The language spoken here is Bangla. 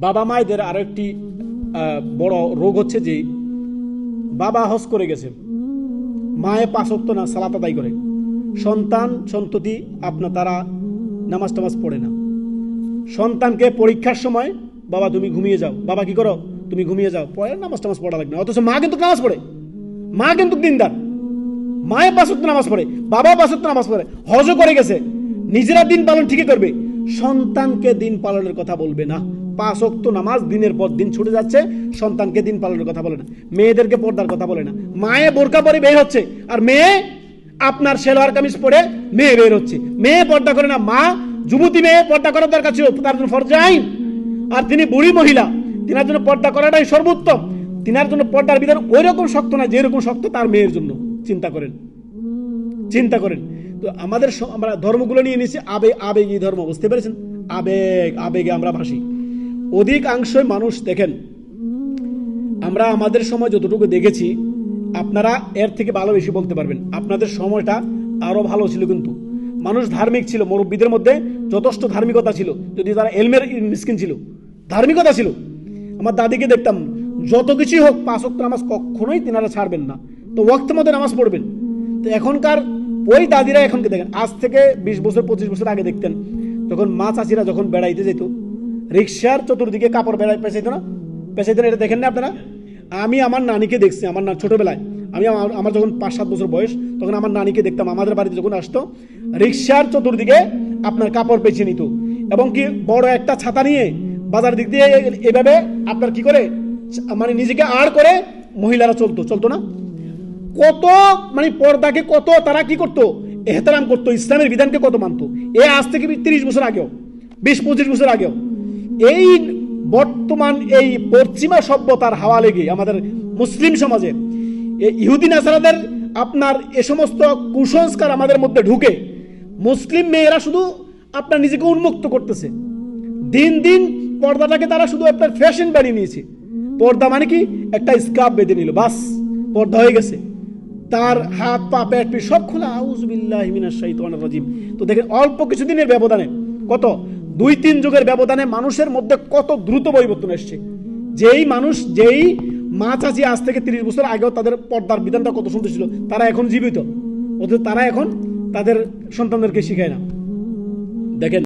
বাবা মায়েদের আরও একটি বড় রোগ হচ্ছে যে বাবা হজ করে গেছে। মায়ে পাঁচক্ত না সালাত আদায় করে। সন্তান, সন্ততি আপনার তারা নামাজ টামাজ পড়ে না। সন্তানকে পরীক্ষার সময়, বাবা তুমি ঘুমিয়ে যাও। বাবা কি করো? তুমি ঘুমিয়ে যাও। পরে নামাজ টামাজ পড়া লাগবে অথচ মা কিন্তু নামাজ পড়ে। মা কিন্তু দিনদার। মায়ের পাঁচত্ব নামাজ পড়ে। বাবা পাঁচত্ব নামাজ পড়ে। হজও করে গেছে। নিজেরা দিন পালন ঠিকই করবে। সন্তানকে দিন পালনের কথা বলবে না। পাঁচ অক্ত নামাজ দিনের পর দিন ছুটে যাচ্ছে, সন্তানকে দিন পালনের কথা বলে না, মেয়েদেরকে পর্দার কথা বলে না। মায়ে বোরকা পরে বের হচ্ছে, আর মেয়ে আপনার সেলোয়ার কামিজ পরে মেয়ে বের হচ্ছে। মেয়ে পর্দা করে না, মা, যুবতী মেয়ে পর্দা করার দরকার ছিল, তার জন্য ফরজে আইন। আর তিনি বুড়ি মহিলা, তিনার জন্য পর্দা করাটাই সর্বোত্তম। তিনার জন্য পর্দার বিধান ওই রকম শক্ত না, যেরকম শক্ত তার মেয়ের জন্য। চিন্তা করেন। চিন্তা করেন। তো আমাদের আমরা ধর্মগুলো নিয়ে নিয়েছি আবেগ, আবেগী ধর্ম, বুঝতে পেরেছেন? আবেগ, আবেগে আমরা ভাসি। অধিকাংশই মানুষ দেখেন। আমরা আমাদের সময় যতটুকু দেখেছি, আপনারা এর থেকে ভালো বেশি বলতে পারবেন। আপনাদের সময়টা আরও ভালো ছিল কিন্তু। মানুষ ধার্মিক ছিল, মুরব্বীদের মধ্যে যথেষ্ট ধার্মিকতা ছিল। যদি তারা এলমের মিসকিন ছিল, ধার্মিকতা ছিল। আমার দাদিকে দেখতাম, যত কিছুই হোক, পাঁচ ওয়াক্ত নামাজ কখনোই তিনারা ছাড়বেন না। তো ওয়াক্ত মধ্যে নামাজ পড়বেন। তো এখনকার ওই দাদিরা এখনকে দেখেন, আজ থেকে বিশ বছর, পঁচিশ বছর আগে দেখতেন। যখন মা চাষিরা যখন বেড়াইতে যেত রিক্সার চতুর্দিকে কাপড় বেড়াই পেঁচাইতো না? পেঁচাইতো না, এটা দেখেন না আপনারা? আমি আমার নানিকে দেখছি, আমার না ছোটবেলায়। আমি আমার যখন পাঁচ, সাত বছর বয়স, তখন আমার নানিকে দেখতাম, আমাদের বাড়িতে যখন আসতো, রিক্সার চতুর্দিকে আপনার কাপড় পেঁচিয়ে নিত। এবং কি বড় একটা ছাতা নিয়ে বাজার দিক দিয়ে এভাবে আপনার কি করে মানে নিজেকে আড় করে মহিলারা চলতো চলতো না? কত মানে পর্দাকে কত তারা কি করতো, এহতারাম করতো, ইসলামের বিধানকে কত মানতো। এ আজ থেকে তিরিশ বছর আগেও, বিশ, পঁচিশ বছর আগেও। এই বর্তমান এই পশ্চিমা সভ্যতার হাওয়া লেগে আমাদের মুসলিম সমাজে ইহুদিন আসারাদের আপনার এ সমস্ত কুসংস্কার আমাদের মধ্যে ঢুকে, মুসলিম মেয়েরা শুধু আপনার নিজেকে উন্মুক্ত করতেছে। দিন দিন পর্দাটাকে তারা শুধু আপনার ফ্যাশন বানিয়ে নিয়েছে। পর্দা মানে কি? একটা স্কার্ফ বেঁধে নিল, বাস, পর্দা হয়ে গেছে। তার হাত, পা, পেট সব খোলা। আউজবিল্লাহ মিনাশ শাইতানির রাজিম। তো দেখেন, অল্প কিছুদিনের ব্যবধানে কত? দুই তিন যুগের ব্যবধানে মানুষের মধ্যে কত দ্রুত পরিবর্তন এসছে। যেই মানুষ, যেই মা চাচি আজ থেকে তিরিশ বছর আগেও তাদের পর্দার বিধানটা কত সুন্দর ছিল, তারা এখন জীবিত। অথচ তারা এখন তাদের সন্তানদেরকে শিখায় না।